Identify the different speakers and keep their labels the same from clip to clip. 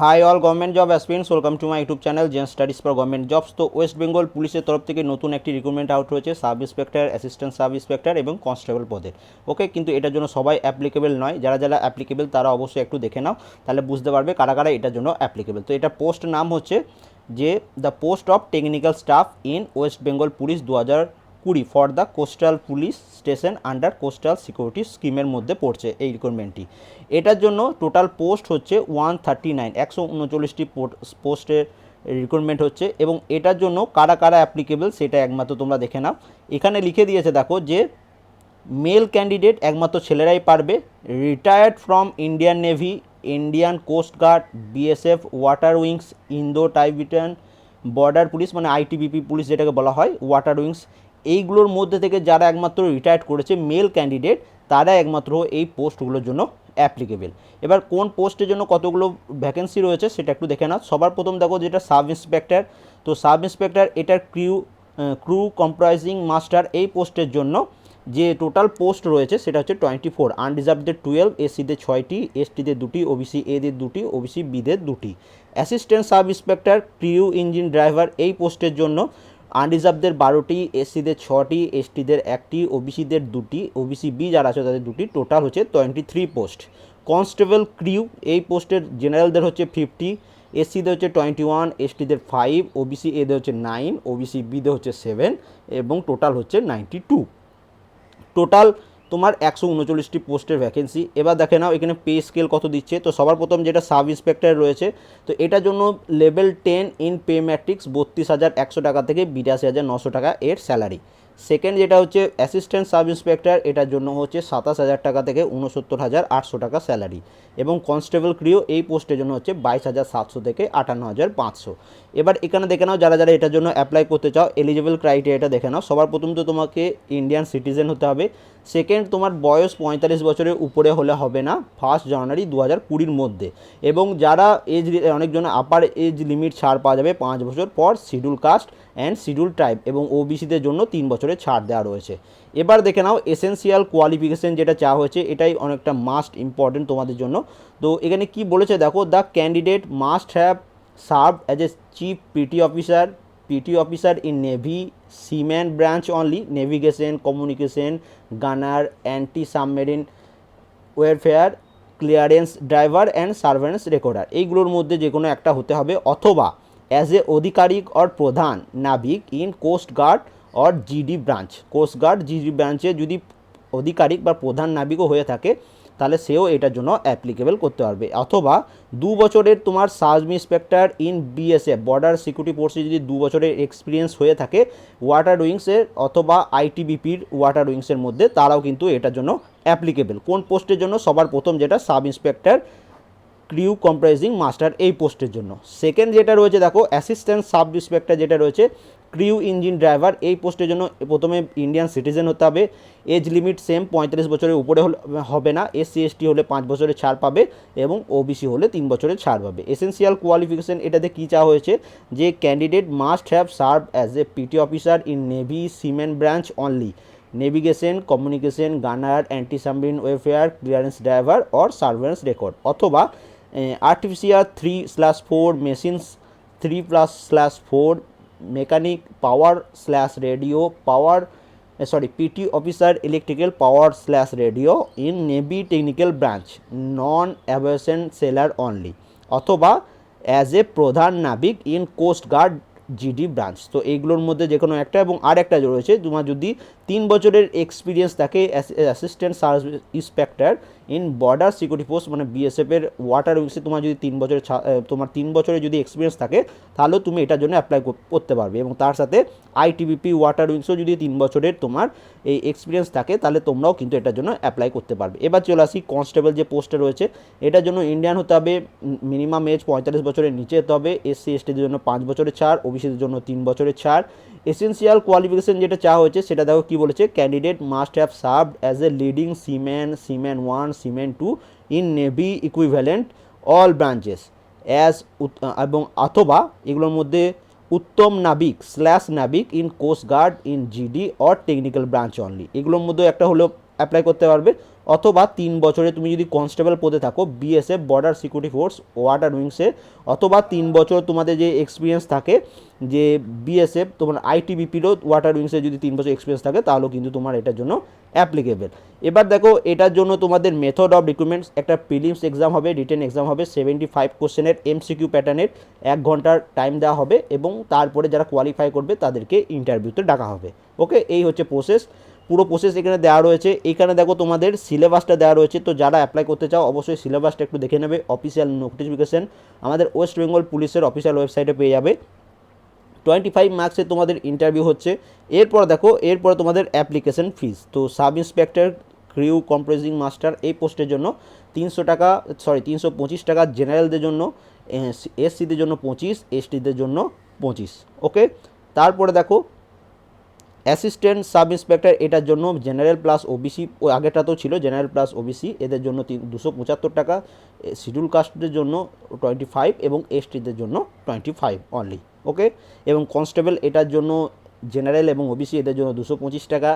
Speaker 1: Hi all government job aspirants welcome to my YouTube channel gen studies for government jobs তো West Bengal পুলিশের তরফ থেকে নতুন একটি রিক্রুটমেন্ট আউট হয়েছে sub inspector assistant sub inspector এবং কনস্টেবল পদে। ওকে কিন্তু এটার জন্য সবাই অ্যাপ্লিকেবল নয়। যারা যারা অ্যাপ্লিকেবল তারা অবশ্যই একটু দেখে নাও, তাহলে বুঝতে পারবে কারা কারা এটার জন্য অ্যাপ্লিকেবল তো এটা পোস্ট নাম হচ্ছে যে the post of technical staff in West Bengal police দু হাজার কুড়ি for the coastal police station under coastal security স্কিমের মধ্যে পড়ছে এই রিক্রুটমেন্টটি এটার জন্য টোটাল পোস্ট হচ্ছে ওয়ান থার্টি নাইন একশো উনচল্লিশটি পোস্টের রিক্রুটমেন্ট হচ্ছে এবং এটার জন্য কারা কারা অ্যাপ্লিকেবল সেটা একমাত্র তোমরা দেখে নাও। এখানে লিখে দিয়েছে দেখো যে মেল ক্যান্ডিডেট একমাত্র ছেলেরাই পারবে retired from Indian navy Indian coast guard BSF water wings Indo Tibetan border police মানে আইটিবিপি পুলিশ যেটাকে বলা হয় ওয়াটার উইংস এইগুলোর মধ্যে থেকে যারা একমাত্র রিটায়ার্ড করেছে মেল ক্যান্ডিডেট তারা একমাত্র এই পোস্টগুলোর জন্য অ্যাপ্লিকেবেল এবার কোন পোস্টের জন্য কতগুলো ভ্যাকেন্সি রয়েছে সেটা একটু দেখে নাও। সবার প্রথম দেখো যেটা সাব ইন্সপেক্টর তো সাব ইন্সপেক্টর এটার ক্রিউ ক্রু কম্প্রাইজিং মাস্টার এই পোস্টের জন্য যে টোটাল পোস্ট রয়েছে সেটা হচ্ছে টোয়েন্টি ফোর আনরিজার্ভদের টুয়েলভ এসসিদের ছয়টি এসটিদের দুটি ওবিসি এদের দুটি ওবিসি বিদের দুটি। Assistant sub inspector crew engine driver এই পোস্টের জন্য আনরিজার্ভদের বারোটি, এসসিদের ছটি, এসটিদের একটি, ওবিসিদের দুটি, ওবিসি বি যারা আছে তাদের দুটি। টোটাল হচ্ছে twenty three post. Constable crew, এই পোস্টের জেনারেলদের হচ্ছে ফিফটি, এসসিদের হচ্ছে টোয়েন্টি ওয়ান, এসটিদের ফাইভ, ওবিসি এদের হচ্ছে নাইন, ওবিসি বিদের হচ্ছে সেভেন এবং টোটাল হচ্ছে নাইনটি টু। টোটাল তোমার একশো উনচল্লিশটি পোস্টের ভ্যাকেন্সি এবার দেখে নাও, এখানে পে স্কেল কত দিচ্ছে। তো সবার প্রথম যেটা সাব ইন্সপেক্টর রয়েছে, তো এটার জন্য level ten in pay matrix বত্রিশ হাজার একশো টাকা থেকে বিরাশি হাজার নশো টাকা এর স্যালারি সেকেন্ড যেটা হচ্ছে অ্যাসিস্ট্যান্ট সাব ইন্সপেক্টর এটার জন্য হচ্ছে সাতাশ হাজার টাকা থেকে উনসত্তর হাজার আটশো টাকা স্যালারি এবং কনস্টেবল ক্রিও এই পোস্টের জন্য হচ্ছে বাইশ হাজার সাতশো থেকে আটান্ন হাজার পাঁচশো। এবার এখানে দেখে নাও, যারা যারা এটার জন্য অ্যাপ্লাই করতে চাও এলিজিবল ক্রাইটেরিয়াটা দেখে নাও। সবার প্রথম তো তোমাকে ইন্ডিয়ান সিটিজেন হতে হবে। সেকেন্ড তোমার বয়স পঁয়তাল্লিশ বছরের উপরে হলে হবে না ফার্স্ট জানুয়ারি দু হাজার কুড়ির মধ্যে। এবং যারা এজ অনেকজন আপার এজ লিমিট ছাড় পাওয়া যাবে, পাঁচ বছর পর schedule caste and schedule tribe এবং ওবিসিদের জন্য তিন বছরের ছাড় দেওয়া রয়েছে। এবার দেখে নাও এসেন্সিয়াল কোয়ালিফিকেশন যেটা চাওয়া হয়েছে, এটাই অনেকটা মাস্ট ইম্পর্টেন্ট তোমাদের জন্য। তো এখানে কি বলেছে দেখো the candidate must have serve as a chief petty officer petty officer in navy seaman branch only navigation communication gunner anti submarine welfare clearance driver and surveillance recorder এইগুলোর মধ্যে যে কোনো একটা হতে হবে। অথবা অ্যাজ এ অধিকারিক অর প্রধান, নাবিক in coast guard or GD branch coast guard GD ব্রাঞ্চে যদি অধিকারিক বা প্রধান নাবিকও হয়ে থাকে তাহলে সেও এটার জন্য অ্যাপ্লিকেবল করতে পারবে। অথবা দু বছরের তোমার sub inspector in BSF border security ফোর্সে যদি দু বছরের এক্সপিরিয়েন্স হয়ে থাকে ওয়াটার উইংসের অথবা আইটিবিপির ওয়াটার উইংসের মধ্যে, তারাও কিন্তু এটার জন্য অ্যাপ্লিকেবল কোন পোস্টের জন্য? সবার প্রথম যেটা sub inspector crew comprising master এই পোস্টের জন্য। সেকেন্ড যেটা রয়েছে, দেখো অ্যাসিস্ট্যান্ট সাব ইন্সপেক্টর যেটা রয়েছে ক্রিউ ইঞ্জিন ড্রাইভার এই পোস্টের জন্য প্রথমে ইন্ডিয়ান সিটিজেন হতে হবে। এজ লিমিট সেম পঁয়তাল্লিশ বছরের উপরে হবে না। এসসি এসটি হলে পাঁচ বছরের ছাড় পাবে এবং ওবিসি হলে তিন বছরের ছাড় পাবে। এসেন্সিয়াল কোয়ালিফিকেশন এটাতে কী চাওয়া হয়েছে? যে candidate must have serve as a petty officer in navy seaman branch only navigation communication gunner anti submarine welfare clearance driver or surveillance record অথবা artificial three slash four machines three plus slash four mechanic power slash radio power sorry petty officer electrical power slash radio in navy technical branch non aviation sailor only অথবা as a প্রধান নাবিক in coast guard GD branch তো এইগুলোর মধ্যে যে কোনো একটা এবং আর একটা রয়েছে। তোমার যদি তিন বছরের এক্সপিরিয়েন্স থাকে assistant serve inspector in border security force মানে বিএসএফের ওয়াটার উইংসে তোমার যদি তিন বছরের তোমার তিন বছরের যদি এক্সপিরিয়েন্স থাকে তাহলেও তুমি এটার জন্য অ্যাপ্লাই করতে পারবে। এবং তার সাথে আইটিবিপি ওয়াটার উইংসও যদি তিন বছরের তোমার এই এক্সপিরিয়েন্স থাকে, তাহলে তোমরাও কিন্তু এটার জন্য অ্যাপ্লাই করতে পারবে। এবার চলে আসি কনস্টেবল যে পোস্টে রয়েছে। এটার জন্য ইন্ডিয়ান হতে হবে মিনিমাম এজ পঁয়তাল্লিশ বছরের নিচে হতে হবে। এসসি এসটিদের জন্য পাঁচ বছরের ছাড় ওবিসিদের জন্য তিন বছরের ছাড়। এসেন্সিয়াল কোয়ালিফিকেশন যেটা চাওয়া হয়েছে, সেটা দেখো কী বলেছে candidate must have served as a leading seaman seaman one seaman two in navy equivalent all branches as এবং অথবা এগুলোর মধ্যে উত্তম নাবিক স্ল্যাশ নাবিক in coast guard in GD or technical branch only এগুলোর মধ্যে একটা হলো অ্যাপ্লাই করতে পারবে। অথবা তিন বছরে তুমি যদি কনস্টেবল পদে থাকো BSF border security force water উইংসে অথবা তিন বছর তোমাদের যে এক্সপিরিয়েন্স থাকে, যে বিএসএফ তোমার আইটিবিপিরও ওয়াটার উইংসে যদি তিন বছর এক্সপিরিয়েন্স থাকে, তাহলেও কিন্তু তোমার এটার জন্য অ্যাপ্লিকেবল এবার দেখো, এটার জন্য তোমাদের মেথড অফ রিক্রুটমেন্টস একটা প্রিলিমস এক্সাম হবে রিটেন এক্সাম হবে সেভেন্টি ফাইভ কোশ্চেনের এমসিকিউ প্যাটার্নের এক ঘণ্টার টাইম দেওয়া হবে এবং তারপরে যারা কোয়ালিফাই করবে তাদেরকে ইন্টারভিউতে ডাকা হবে। ওকে এই হচ্ছে প্রসেস পুরো প্রসেস এখানে দেওয়া রয়েছে। এখানে দেখো তোমাদের সিলেবাসটা দেওয়া রয়েছে। তো যারা অ্যাপ্লাই করতে চাও, অবশ্যই সিলেবাসটা একটু দেখে নেবে। অফিসিয়াল নোটিফিকেশন আমাদের ওয়েস্ট বেঙ্গল পুলিশের অফিসিয়াল ওয়েবসাইটে পেয়ে যাবে। টোয়েন্টি ফাইভ মার্কসে তোমাদের ইন্টারভিউ হচ্ছে। এরপর দেখো, এরপর তোমাদের অ্যাপ্লিকেশন ফিস তো sub inspector crew comprising master এই পোস্টের জন্য তিনশো টাকা সরি তিনশো পঁচিশ টাকা জেনারেলদের জন্য এসসিদের জন্য পঁচিশ, এসটিদের জন্য পঁচিশ, ওকে? তারপরে দেখো অ্যাসিস্ট্যান্ট সাব ইন্সপেক্টর এটার জন্য জেনারেল প্লাস ওবিসি ওই আগেটা তো ছিল জেনারেল প্লাস ওবিসি এদের জন্য তিন, দুশো পঁচাত্তর টাকা শিডিউল কাস্টদের জন্য টোয়েন্টি ফাইভ এবং এসটিদের জন্য টোয়েন্টি ফাইভ অনলি ওকে? এবং কনস্টেবল এটার জন্য জেনারেল এবং ওবিসি এদের জন্য দুশো পঁচিশ টাকা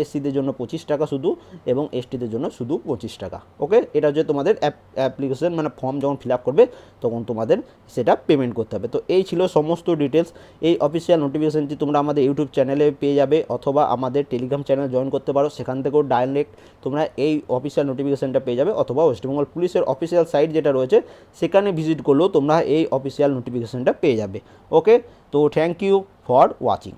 Speaker 1: এসসিদের জন্য পঁচিশ টাকা শুধু এবং এসটিদের জন্য শুধু পঁচিশ টাকা। ওকে? এটা হচ্ছে তোমাদের অ্যাপ্লিকেশন মানে ফর্ম যখন ফিল আপ করবে, তখন তোমাদের সেটা পেমেন্ট করতে হবে। তো এই ছিল সমস্ত ডিটেলস এই অফিসিয়াল নোটিফিকেশনটি তোমরা আমাদের ইউটিউব চ্যানেলে পেয়ে যাবে অথবা আমাদের টেলিগ্রাম চ্যানেল জয়েন করতে পারো। সেখান থেকেও ডাইরেক্ট তোমরা এই অফিসিয়াল নোটিফিকেশানটা পেয়ে যাবে অথবা ওয়েস্টবেঙ্গল পুলিশের অফিসিয়াল সাইট যেটা রয়েছে, সেখানে ভিজিট করলেও তোমরা এই অফিসিয়াল নোটিফিকেশানটা পেয়ে যাবে। ওকে? তো থ্যাংক ইউ ফর ওয়াচিং